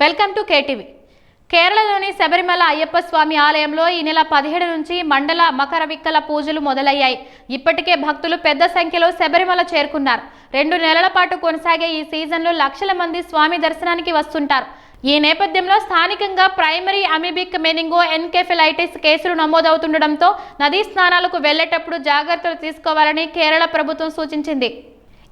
Welcome to KTV. కేరళలోని శబరిమల అయ్యప్ప స్వామి ఆలయంలో ఈ నెల పదిహేడు నుంచి మండల మకర విక్కల పూజలు మొదలయ్యాయి. ఇప్పటికే భక్తులు పెద్ద సంఖ్యలో శబరిమల చేరుకున్నారు. రెండు నెలల పాటు కొనసాగే ఈ సీజన్లో లక్షల మంది స్వామి దర్శనానికి వస్తుంటారు. ఈ నేపథ్యంలో స్థానికంగా ప్రైమరీ అమీబిక్ మెనింగో ఎన్కెఫిలైటిస్ కేసులు నమోదవుతుండటంతో నదీ స్నానాలకు వెళ్ళేటప్పుడు జాగ్రత్తలు తీసుకోవాలని కేరళ ప్రభుత్వం సూచించింది.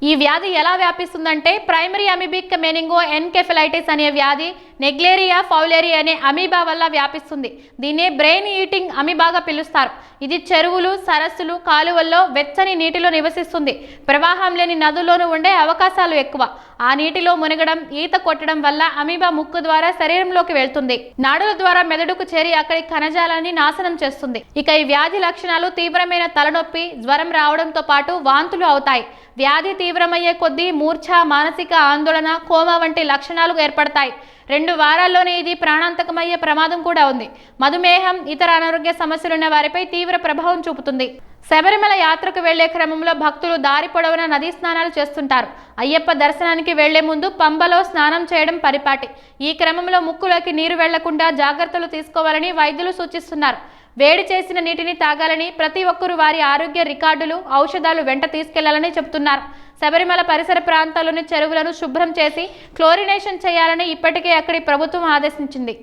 ఈ వ్యాధి ఎలా వ్యాపిస్తుందంటే ప్రైమరీ అమీబిక్ మెనింగో ఎన్కెఫిలైటిస్ అనే వ్యాధి నెగ్లేరియా ఫౌలేరి అనే అమీబా వల్ల వ్యాపిస్తుంది. దీన్నే బ్రెయిన్ ఈటింగ్ అమీబాగా పిలుస్తారు. ఇది చెరువులు సరస్సులు కాలువల్లో వెచ్చని నీటిలో నివసిస్తుంది. ప్రవాహం లేని నదుల్లోనూ ఉండే అవకాశాలు ఎక్కువ. ఆ నీటిలో మునగడం ఈత కొట్టడం వల్ల అమీబా ముక్కు ద్వారా శరీరంలోకి వెళ్తుంది. నాడుల ద్వారా మెదడుకు చేరి అక్కడి కణజాలాన్ని నాశనం చేస్తుంది. ఇక ఈ వ్యాధి లక్షణాలు తీవ్రమైన తలనొప్పి జ్వరం రావడంతో పాటు వాంతులు అవుతాయి. వ్యాధి తీవ్రమయ్యే కొద్దీ మూర్ఛ మానసిక ఆందోళన కోమా వంటి లక్షణాలు ఏర్పడతాయి. రెండు వారాల్లోనే ఇది ప్రాణాంతకమయ్యే ప్రమాదం కూడా ఉంది. మధుమేహం ఇతర అనారోగ్య సమస్యలున్న వారిపై తీవ్ర ప్రభావం చూపుతుంది. శబరిమల యాత్రకు వెళ్ళే క్రమంలో భక్తులు దారి పొడవున నదీ స్నానాలు చేస్తుంటారు. అయ్యప్ప దర్శనానికి వెళ్ళే ముందు పంబలో స్నానం చేయడం పరిపాటి. ఈ క్రమంలో ముక్కులోకి నీరు వెళ్ళకుండా జాగ్రత్తలు తీసుకోవాలని వైద్యులు సూచిస్తున్నారు. వేడి చేసిన నీటిని తాగాలని ప్రతి ఒక్కరూ వారి ఆరోగ్య రికార్డులు ఔషధాలు వెంట తీసుకెళ్ళాలని చెబుతున్నారు. శబరిమల పరిసర ప్రాంతాల్లోని చెరువులను శుభ్రం చేసి క్లోరినేషన్ చేయాలని ఇప్పటికే అక్కడి ప్రభుత్వం ఆదేశించింది.